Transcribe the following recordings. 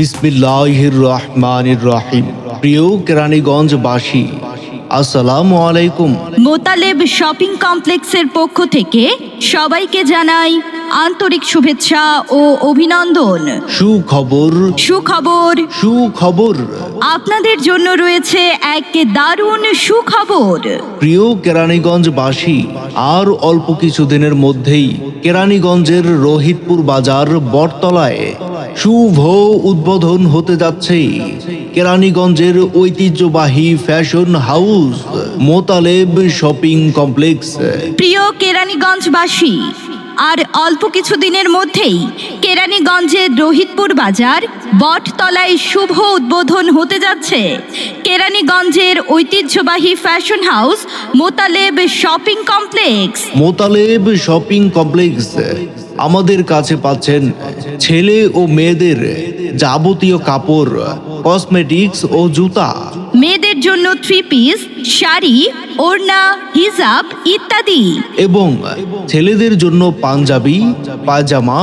বিসমিল্লাহির রহমানির রহিম প্রিয় কেরানীগঞ্জবাসী আসসালামু আলাইকুম। মোতালেব শপিং কমপ্লেক্সের পক্ষ থেকে সবাইকে জানাই আন্তরিক শুভেচ্ছা ও অভিনন্দন। সুখবর। সুখবর। সুখবর। আপনাদের জন্য রয়েছে এক দারুণ সুখবর। প্রিয় কেরানীগঞ্জবাসী আর অল্প কিছুদিনের মধ্যেই কেরানীগঞ্জের রোহিতপুর বাজার বটতলায় শুভ উদ্বোধন হতে যাচ্ছে। কেরানীগঞ্জের ঐতিহ্যবাহী fashion house Motaleb shopping complex. প্রিয় কেরানীগঞ্জবাসী আর অল্প কিছু দিনের মধ্যেই কেরানীগঞ্জের রোহিতপুর বাজার বটতলায় শুভ উদ্বোধন হতে যাচ্ছে। কেরানীগঞ্জের ঐতিহ্যবাহী fashion house Motaleb shopping complex. Motaleb shopping complex আমাদের কাছে পাচ্ছেন ছেলে ও মেয়েদের যাবতীয় কাপড় কসমেটিক্স ও জুতা। মেয়েদের জন্য থ্রি পিস শাড়ি ওড়না হিজাব ইত্যাদি। এবং ছেলেদের জন্য panjabi pyjama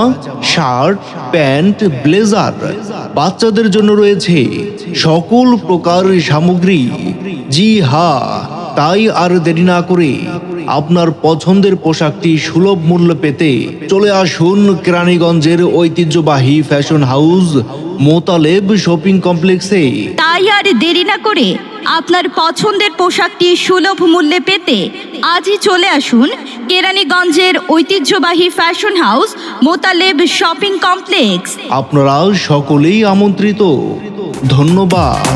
shirt pant blazer. বাচ্চাদের জন্য রয়েছে সকল প্রকার সামগ্রী। জি হা তাই আর দেরি না করে আপনার পছন্দের পোশাকটি সুলভ মূল্য পেতে চলে আসুন কেরানীগঞ্জের ঐতিহ্যবাহী ফ্যাশন হাউস মোতালেব শপিং কমপ্লেক্সে। তাই আর দেরি না করে আপনার পছন্দের পোশাকটি সুলভ মূল্যে পেতে আজই চলে আসুন কেরানীগঞ্জের ঐতিহ্যবাহী fashion house Motaleb shopping complex. আপনারা সকলেই আমন্ত্রিত। ধন্যবাদ।